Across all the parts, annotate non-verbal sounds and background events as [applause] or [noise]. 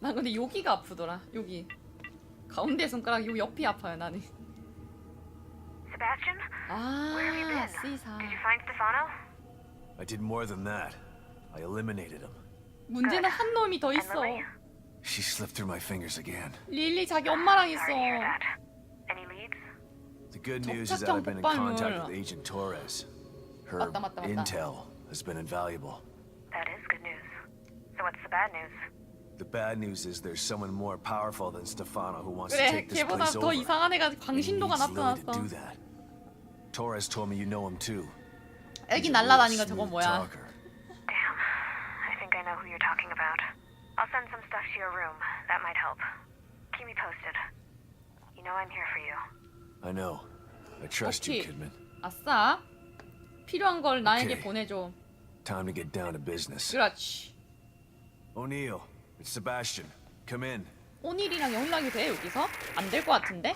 난 근데 여기가 아프더라. 여기 가운데 손가락 요 옆이 아파요 나는. Sebastian, 아 where have you been? 쓰이사. Did you find Stefano? I did more than that. I eliminated him. 문제는 한 놈이 더 And 있어. Lily? She slipped through my fingers again. 릴리 자기 엄마랑 있어. Sorry to hear that. Any leads? The good news is that I've been in contact with Agent Torres. Her 맞다, 맞다, 맞다. intel has been invaluable. That is good news. So what's the bad news? The bad news is there's someone more powerful than Stefano who wants to 그래 take this 걔보다 place 더 over. 이상한 애가 And he 광신도가 needs Lily to 나타났어. do that. Torres told me you know him too. 애기 He's a real 날라다니는 거 저거 smooth 뭐야? talker. Damn. I think I know who you're talking about. I'll send some stuff to your room. That might help. Keep me posted. You know I'm here for you. I know. I trust you, 오케이. Kidman. 아싸. 필요한 걸 나에게 오케이. 보내줘. Time to get down to business. 그렇지. O'Neill, it's Sebastian. Come in. 오닐이랑 연락이 돼 여기서? 안 될 것 같은데?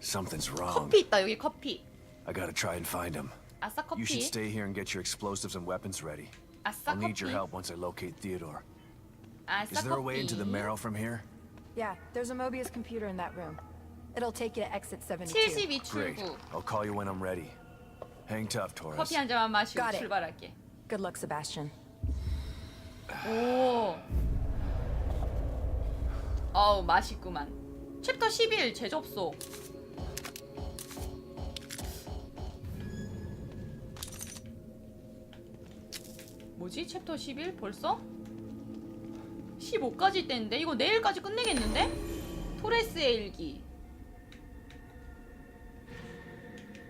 Something's wrong. 커피 있다 여기 커피. I gotta try and find him. 아싸 You should 커피. stay here and get your explosives and weapons ready. 아싸 I'll need your 커피. help once I locate Theodore. 아싸 Is there a way 커피. into the marrow from here? Yeah, there's a Mobius computer in that room. It'll take you to exit 72. 72 Great. 출구. I'll call you when I'm ready. Hang tough, Torres. 커피 한 잔만 마시고 Got it. 출발할게. Good luck, Sebastian. 오. 어우 맛있구만. 챕터 11 재접속. 뭐지? 챕터 11 벌써? 15까지 있대는데 이거 내일까지 끝내겠는데? 토레스의 일기.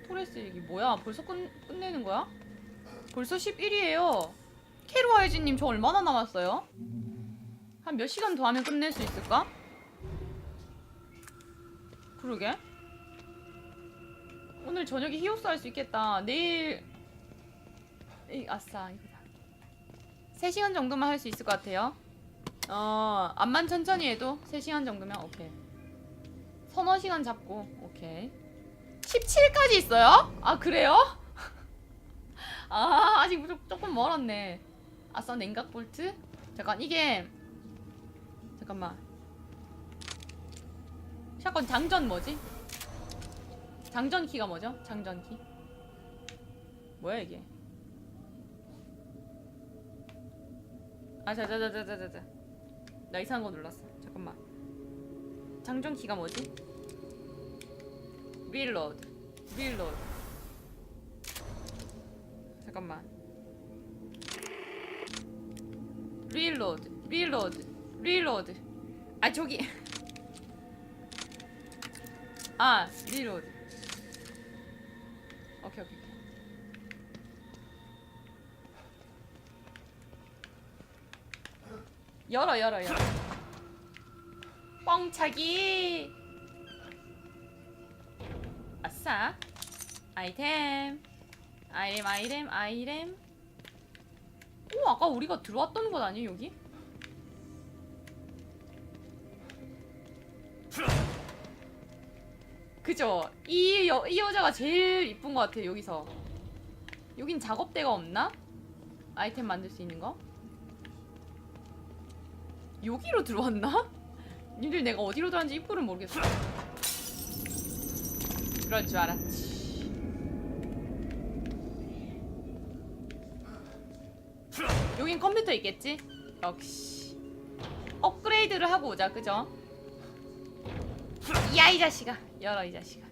토레스의 일기 뭐야? 벌써 끝, 끝내는 거야? 벌써 11이에요. 캐루아이즈님 저 얼마나 남았어요? 한 몇 시간 더 하면 끝낼 수 있을까? 그러게. 오늘 저녁에 히오스 할 수 있겠다. 내일 이 아싸 이거다. 3시간 정도만 할 수 있을 것 같아요. 어, 암만 천천히 해도 3시간 정도면 오케이. 서너 시간 잡고 오케이. 17까지 있어요? 아, 그래요? [laughs] 아, 아직 조- 조금 멀었네. 아싸 냉각 볼트? 잠깐 이게 잠깐만. 샷건 장전 뭐지? 장전 키가 뭐죠? 장전 키? 뭐야 이게? 아, 자자자자자자. 나 이상한 거 눌렀어. 잠깐만. 장전 키가 뭐지? 릴로드. 릴로드. 잠깐만. 릴로드. 릴로드. 릴로드. 아 저기. [laughs] 아. 오케이 오케이. 오케이. 열어 열어 열어. 뻥차기. 아싸. 아이템. 아이템 아이템 아이템. 오 아까 우리가 들어왔던 곳 아니에요 여기? 그죠? 이, 여, 이 여자가 제일 이쁜 것 같아요 여기서 여긴 작업대가 없나? 아이템 만들 수 있는 거? 여기로 들어왔나? [laughs] 니들 내가 어디로 들어왔는지 입구를 모르겠어 그럴 줄 알았지 여긴 컴퓨터 있겠지? 역시 업그레이드를 하고 오자 그죠? 야 이 자식아 열어 이 자식아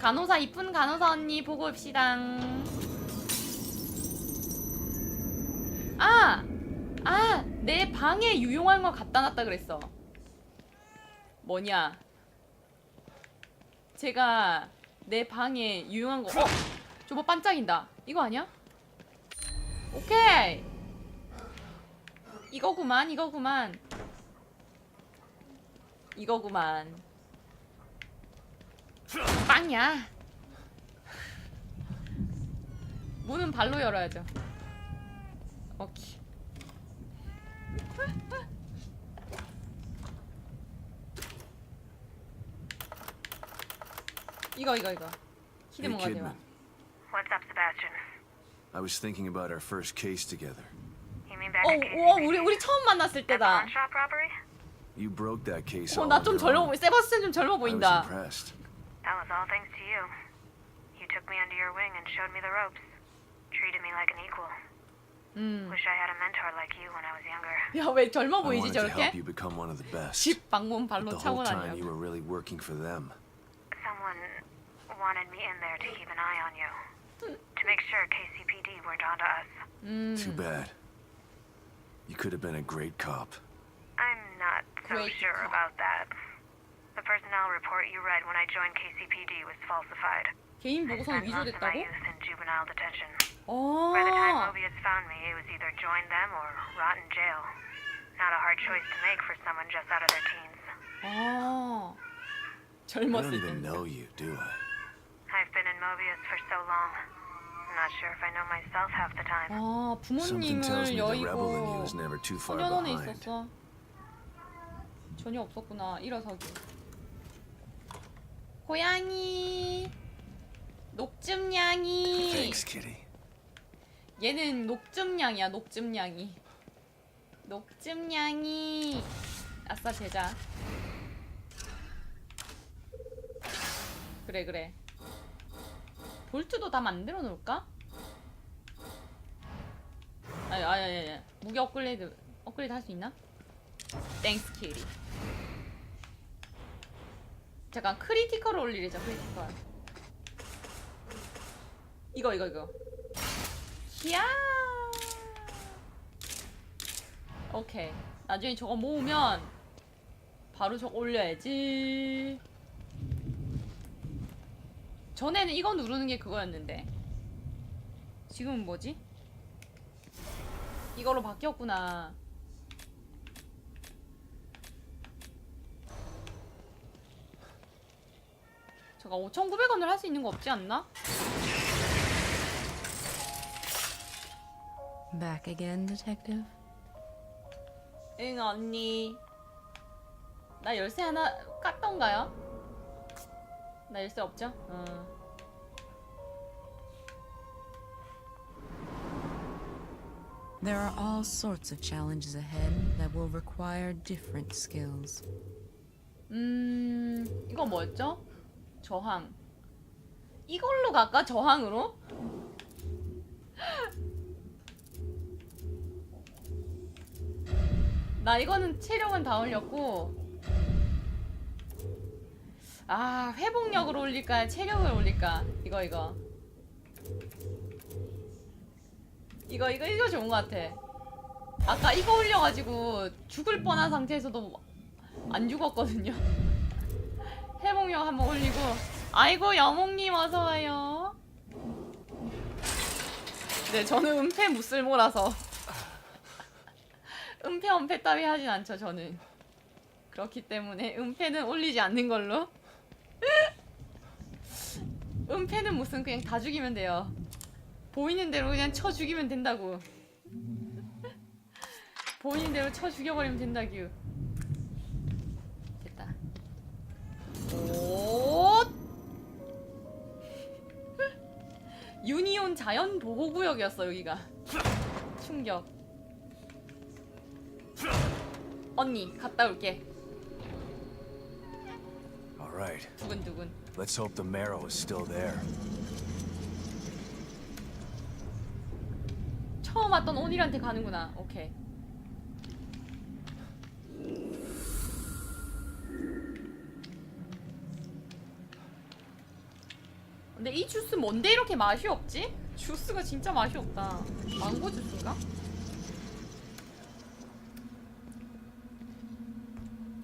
간호사 이쁜 간호사 언니 보고 옵시다 아! 아! 내 방에 유용한 거 갖다 놨다 그랬어 뭐냐 제가 내 방에 유용한 거 어! 저거 반짝인다 이거 아니야? 오케이 이거구만 이거구만 이거구만 빵이야 문은 발로 열어야죠 오케이 이거 이거 이거 Hey, 히드몬가 대화 Kidman. What's up, Sebastian? I was thinking about our first case together. You mean back 어, 우와, 우리 우리 처음 만났을 That 때다. pawn shop robbery? You broke that case 어, all 나 on 좀 your 젊어 own. 보이. 세바스찬 좀 젊어 I was 보인다. impressed. That was all thanks to you. You took me under your wing and showed me the ropes. Treated me like an equal. 음. Wish I had a mentor like you when I was younger. 야, 왜 젊어 I 보이지 wanted to help 저렇게? you become one of the best. 집 방문 But 발로 the 차고 whole time you 다녀. were really working for them. Someone wanted me in there to keep an eye on you. To make sure KCPD weren't onto us. 음. Too bad. You could have been a great cop. I'm not so Great sure cop. about that. The personnel report you read when I joined KCPD was falsified. 개인 보고서는 Spent most of my 위조됐다고? youth in juvenile detention. 어. By the time Mobius found me, it was either join them or rot in jail. Not a hard choice to make for someone just out of their teens. 아. I don't 젊었을 even 때. know you, do I? I've been in Mobius for so long. I'm not sure if I know myself half the time. 아, Something tells 부모님을 me the rebel in you 여의고 is never too far 소년원에 behind. 있었어. 전혀 없었구나. 일어서기. 고양이. 녹즙냥이. Thanks, Kitty. 얘는 녹즙냥이야. 녹즙냥이. 녹즙냥이. 아싸 제자. 그래 그래. 볼트도 다 만들어 놓을까? 아니 아니 아니 아니. 무기 업그레이드 업그레이드 할 수 있나? 땡스 키리. 잠깐 크리티컬 올리자 크리티컬. 이거 이거 이거. 이야. 오케이. 나중에 저거 모으면 바로 저거 올려야지. 전에는 이거 누르는 게 그거였는데. 지금은 뭐지? 이걸로 바뀌었구나. 제가 5,900원을 할 수 있는 거 없지 않나? Back again, Detective? 응 언니 나 열쇠 하나 깠던가요? 나 열쇠 없죠? 어. There are all sorts of challenges ahead that will require different skills. 음 이거 뭐였죠? 저항. 이걸로 갈까? 저항으로? [laughs] 나 이거는 체력은 다 올렸고. 아 회복력을 올릴까? 체력을 올릴까? 이거 이거. 이거 이거 이거 좋은 것 같아. 아까 이거 올려가지고 죽을 뻔한 상태에서도 안 죽었거든요 [laughs] 회복력 한번 올리고. 아이고 여몽님 어서와요. 네 저는 은폐 무쓸모라서. [laughs] 은폐 은폐 따위 하진 않죠 저는. 그렇기 때문에 은폐는 올리지 않는 걸로. [laughs] 은폐는 무슨 그냥 다 죽이면 돼요. 보이는 대로 그냥 쳐 죽이면 된다고. [laughs] 보이는 대로 쳐 죽여버리면 된다규 됐다 오 유니온 자연 보호 구역이었어 여기가. 충격. 언니 갔다 올게. All right. 두근두근. Let's hope the marrow is still there. 처음 왔던 온일한테 가는구나. 오케이 근데 이 주스 뭔데 이렇게 맛이 없지? 주스가 진짜 맛이 없다 망고 주스인가?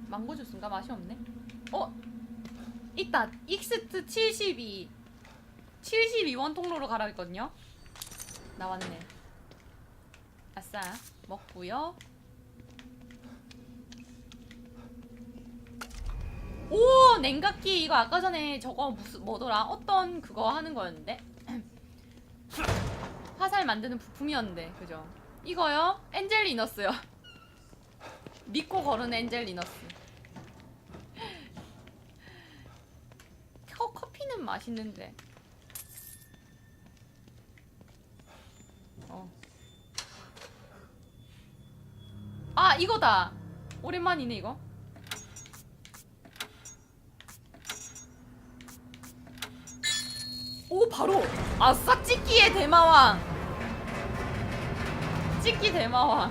망고 주스인가? 맛이 없네 어? 있다 익스트 72 72원 통로로 가라 했거든요 나왔네 아싸 먹고요 오 냉각기 이거 아까 전에 저거 무슨 뭐더라? 어떤 그거 하는 거였는데? [clears throat] 화살 만드는 부품이었는데 그죠? 이거요? 엔젤 리너스요. [laughs] 믿고 거른 엔젤 리너스. 커, 커피는 맛있는데. 어. 아 이거다. 오랜만이네 이거 바로 아싸 찍기의 대마왕 찍기 대마왕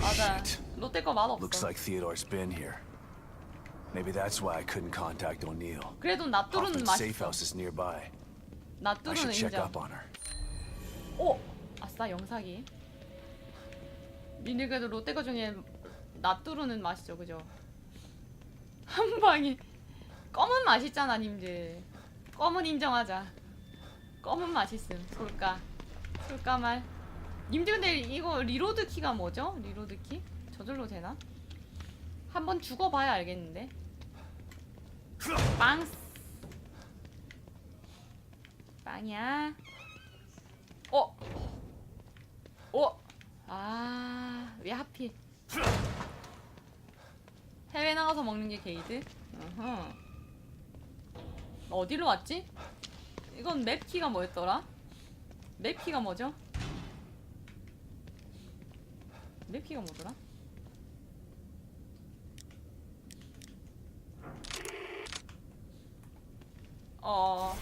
맞아. 롯데 거 맛없어 Looks like Theodore's been here. Maybe that's why I couldn't contact O'Neill. 그래도 낫뚜루는 Hoffman's safe 맛있어 house is nearby. I 낫뚜루는 should check 인정 up on her. 오! 아싸 영사기 니네 그래도 롯데 거 중에 낫뚜루는 맛있죠 그죠? 한 방에 검은 맛있잖아 님들 검은 인정하자 검은 맛있음 솔까 솔까 말 님들 근데 이거 리로드 키가 뭐죠? 리로드 키? 저절로 되나? 한번 죽어봐야 알겠는데 빵 빵이야 어? 어? 아, 왜 하필? 해외 나가서 먹는 게 게이드? 어허. 어디로 왔지? 이건 맵 키가 뭐였더라? 맵 키가 뭐죠? 맵 키가 뭐더라? 어.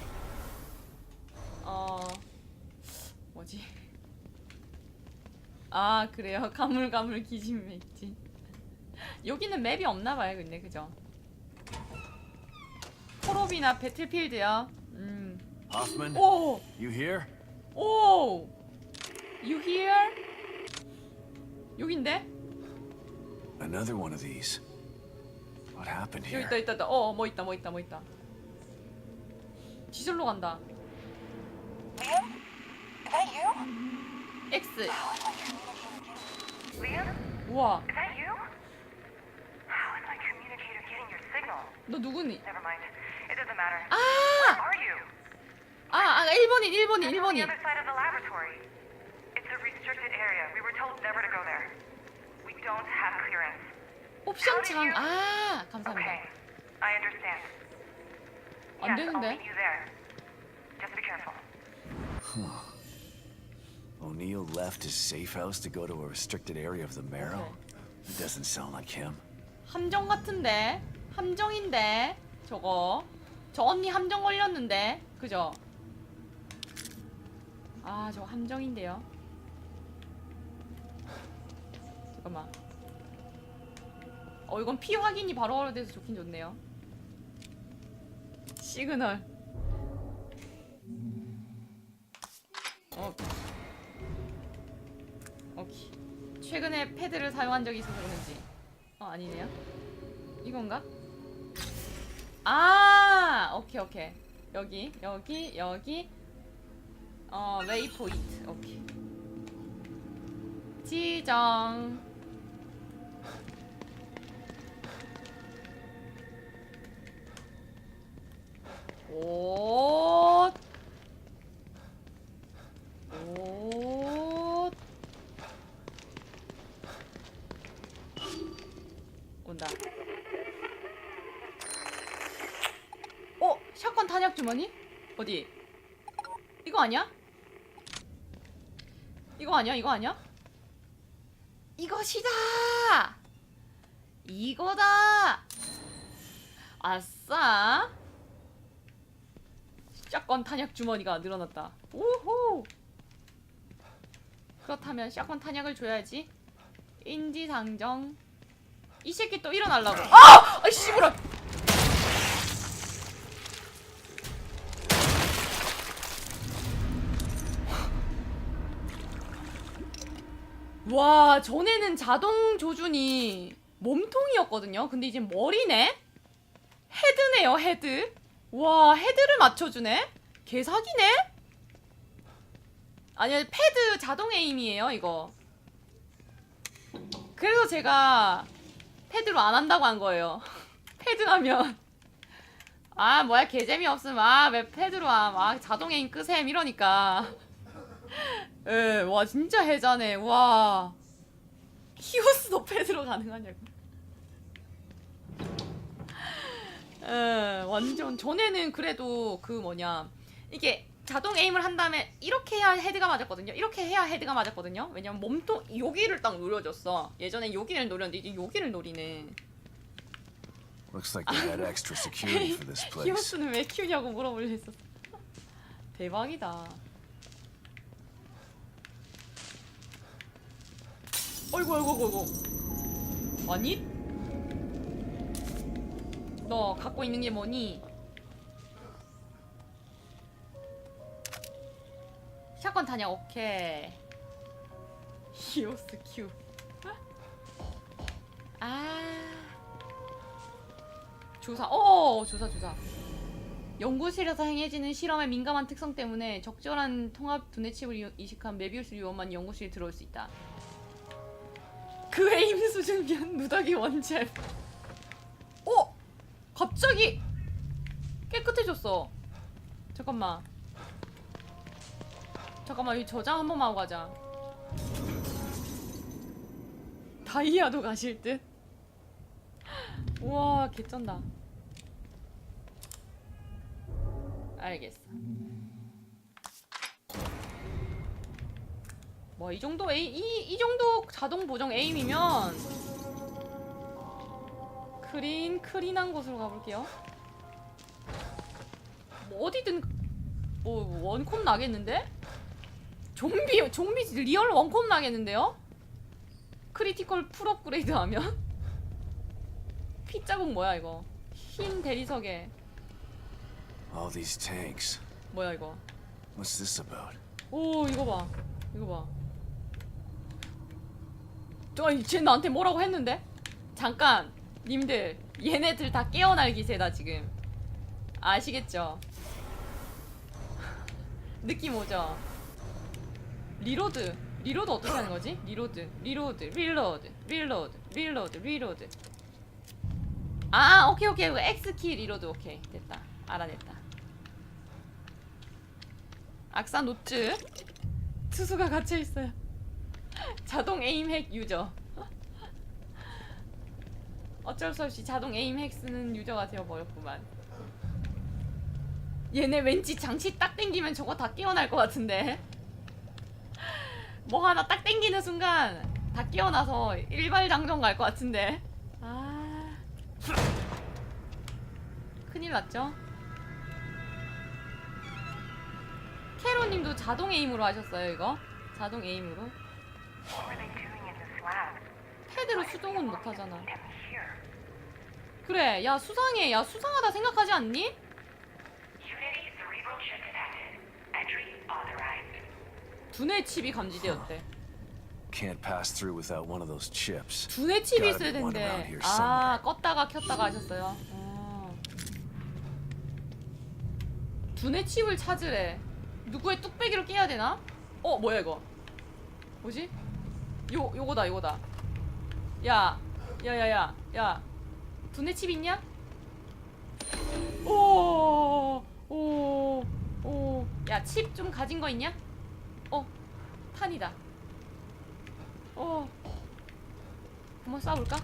어. 뭐지? 아 그래요 [laughs] 가물가물 기진 맥지 여기는 맵이 없나봐요 근데 그죠? 콜옵이나 배틀필드요 음. Hoffman, 오! you here? 오! You here? 여긴데? Another one of these. What happened 여기 here? 있다 있다 있다 어 뭐 있다 뭐 있다 뭐 있다 지절로 간다 Liam? Is that you? X Liam? 우와 Is that you? How is my communicator getting your signal? 너 누구니? Never mind. It doesn't matter. 아! Are you? 아, 아 1번인 1번인 I'm on the 1번인 other side of the laboratory. It's a restricted area. We were told never to go there. We don't have clearance. 옵션 창. 아, 감사합니다. Okay. I understand. 안 되는데? O'Neill left his safe house to go to a restricted area of the Marrow? It doesn't sound like him. 함정 같은데. 함정인데. 저거. 저 언니 함정 걸렸는데. 그죠? 아, 저 함정인데요. 잠깐만. 어, 이건 피 확인이 바로 돼서 좋긴 좋네요. 시그널. 어. 오케이. 최근에 패드를 사용한 적이 있어서 그런지. 어, 아니네요. 이건가? 아, 오케이, 오케이. 여기, 여기, 여기. 어, 웨이포인트. 오케이. 지정. 옷. 옷. 온다. 어? 샷건 탄약 주머니? 어디? 이거 아니야? 이거 아니야? 이거 아니야? 이것이다! 이거다! 아싸! 샷건 탄약 주머니가 늘어났다. 오호! 그렇다면 샷건 탄약을 줘야지. 인지상정. 이 새끼 또 일어나려고. 아! 아 씨부라. 와, 전에는 자동 조준이 몸통이었거든요. 근데 이제 머리네? 헤드네요, 헤드. 와, 헤드를 맞춰주네? 개사기네? 아니, 패드 자동 에임이에요, 이거. 그래서 제가 패드로 안 한다고 한 거예요. [laughs] 패드 하면 아 뭐야 개재미 없음 아왜 패드로 함아 자동 에임 끄셈 이러니까 예 와 진짜 해자네 와 히오스도 패드로 가능하냐고 예 완전 전에는 그래도 그 뭐냐 이게 자동 에임을 한 다음에 이렇게 해야 헤드가 맞았거든요. 이렇게 해야 헤드가 맞았거든요. 왜냐면 몸통 여기를 딱 노려줬어. 예전에 여기를 노렸는데 이제 여기를 노리네. Looks like they had extra security for this [laughs] place. 히오스는 왜 키우냐고 물어보려 했었어. 대박이다. 어이구 어이구 어이구 어이구. 아니? 너 갖고 있는 게 뭐니? 샷건 타냐? 오케이. 히오스 큐. 아. 조사. 어, 조사 조사. 연구실에서 행해지는 실험의 민감한 특성 때문에 적절한 통합 두뇌 칩을 이- 이식한 메비우스 요원만 연구실에 들어올 수 있다. 그 에임 수준 면 누더기 원잼. 어? 갑자기 깨끗해졌어. 잠깐만. 잠깐만 이 저장 한 번만 하고 가자. 다이아도 가실 듯. 우와 개쩐다. 알겠어. 뭐 이 정도 에임 이, 이 정도 자동 보정 에임이면 크린 크린한 곳으로 가볼게요. 뭐 어디든 뭐 원콤 나겠는데? 좀비 좀비 리얼 원콤 나겠는데요? 크리티컬 풀 업그레이드 하면 [laughs] 피 자국 뭐야 이거? 흰 대리석에 All these tanks. 뭐야 이거? What's this about? 오 이거 봐 이거 봐. 저쟤 나한테 뭐라고 했는데? 잠깐 님들 얘네들 다 깨어날 기세다 지금 아시겠죠? [laughs] 느낌 오죠? 리로드 리로드 어떻게 하는 거지? 리로드 리로드 리로드 리로드 리로드 리로드 아 오케이 오케이 이거 X키 리로드 오케이 됐다 알아냈다 악사 노트 투수가 갇혀 있어요. [laughs] 자동 에임 핵 유저. 어쩔 수 없이 자동 에임 핵 쓰는 유저가 되어 버렸구만. 얘네 왠지 장치 딱 땡기면 저거 다 깨어날 것 같은데. [laughs] 뭐 하나 딱 땡기는 순간 다 깨어나서 일발장전 갈 것 같은데. 아. 큰일 났죠? 캐로님도 자동 에임으로 하셨어요 이거? 자동 에임으로? 패드로 수동은 못하잖아. 그래 야 수상해 야 수상하다 생각하지 않니? 두뇌 칩이 감지되었대 Can't pass through without one of those chips. 두뇌 칩이 있어야 된대 here 아 껐다가 켰다가 하셨어요 어. 두뇌 칩을 찾으래 누구의 뚝배기로 깨야 되나? 어 뭐야 이거 뭐지? 요 요거다 요거다 야 야야야 야 두뇌 칩 있냐? 오 오 오 야 칩 좀 가진 거 있냐? 어 탄이다 어 한번 쏴볼까?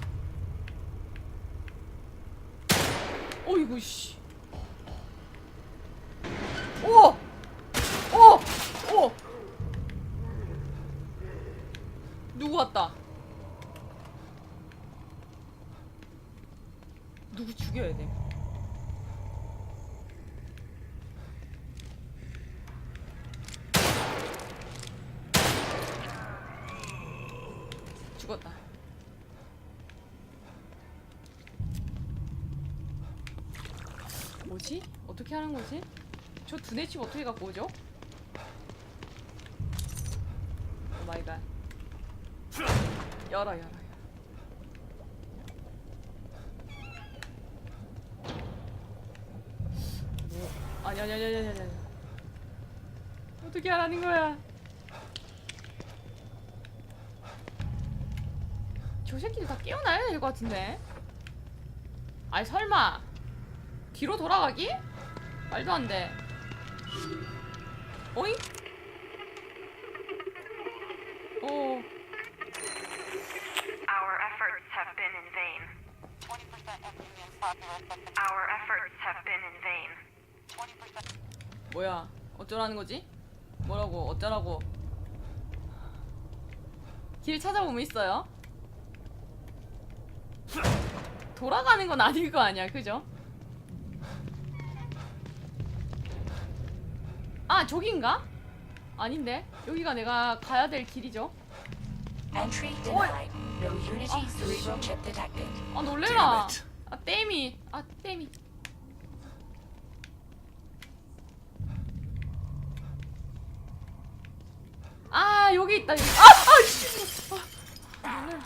어이구 씨. 오! 오! 오! 누구 왔다? 누구 죽여야 돼? 죽었다. 뭐지? 어떻게 하는 거지? 저 두뇌 칩 어떻게 갖고 오죠? 오 마이 갓. 열어 열어. 뭐 아니 아니 아니 아니 아니 아니. 어떻게 하라는 거야? 저 새끼들 다 깨어나야 될 것 같은데. 아니 설마 뒤로 돌아가기? 말도 안 돼. 오잉? 오, Our efforts have been in vain. Our efforts have been in vain. 뭐야? 어쩌라는 거지? 뭐라고 어쩌라고 길 찾아보면 있어요 돌아가는 건 아닐 거 아니야 그죠? 아 저긴가? 아닌데 여기가 내가 가야 될 길이죠 Entry denied. No Unity 3 chip detected. 아 놀래라. 아 땜이 아 땜이 아 여기 있다 여기 아 아 씨. 아, 놀래라.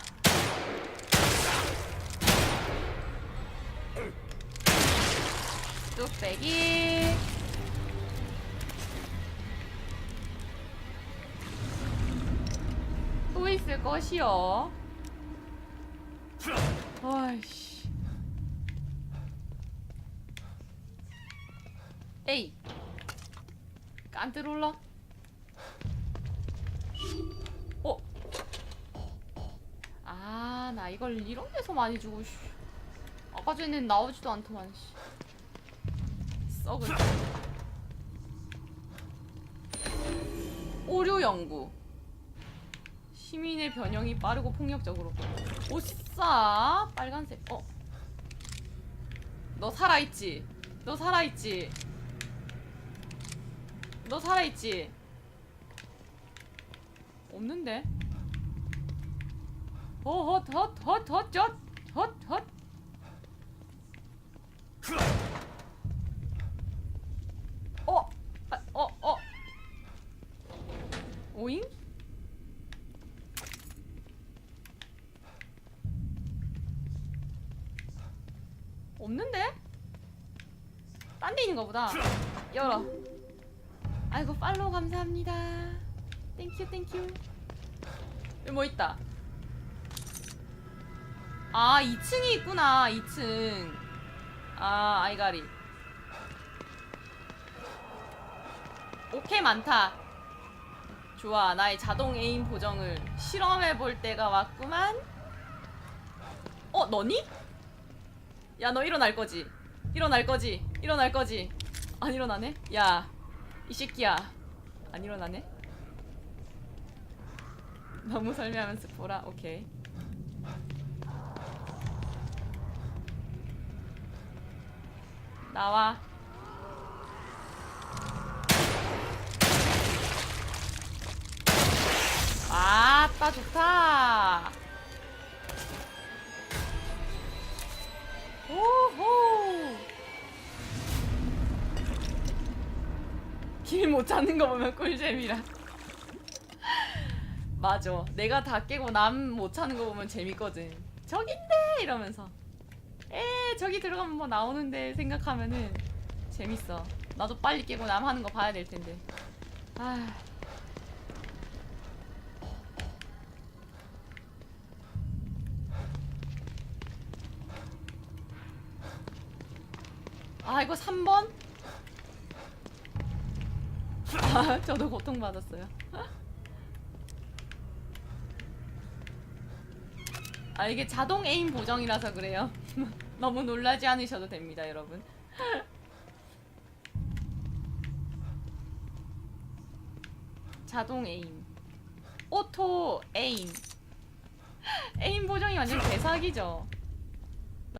뚝배기 또 있을 것이요 아이씨 에이 깐뜨롤라 어? 아, 나 이걸 이런 데서 많이 주고, 씨. 아까 전엔 나오지도 않더만, 씨. 썩은. 오류 연구. 시민의 변형이 빠르고 폭력적으로. 오싸! 빨간색. 어. 너 살아있지? 너 살아있지? 너 살아있지? 없는데? 어헛헛헛헛헛헛헛 어? 아, 어? 어? 오잉? 없는데? 딴 데 있는 거보다. 열어. 아이고 팔로우 감사합니다. 땡큐 땡큐 여기 뭐 있다? 아 2층이 있구나 2층. 아 아이가리. 오케이 많다. 좋아 나의 자동 에임 보정을 실험해 볼 때가 왔구만. 어 너니? 야 너 일어날 거지? 일어날 거지? 일어날 거지? 안 일어나네? 야 이 새끼야. 안 일어나네? 너무 설명하면서 보라. 오케이. 나와. 아따 좋다 오호! 길 못 찾는 거 보면 꿀잼이라. 맞아. 내가 다 깨고 남 못 찾는 거 보면 재밌거든. 저긴데! 이러면서. 에 저기 들어가면 뭐 나오는데 생각하면은 재밌어. 나도 빨리 깨고 남 하는 거 봐야 될 텐데. 아 아 이거 3번? 아 저도 고통받았어요. 아 이게 자동 에임 보정이라서 그래요. [laughs] 너무 놀라지 않으셔도 됩니다 여러분. 자동 에임. 오토 에임. 에임 보정이 완전 개사기죠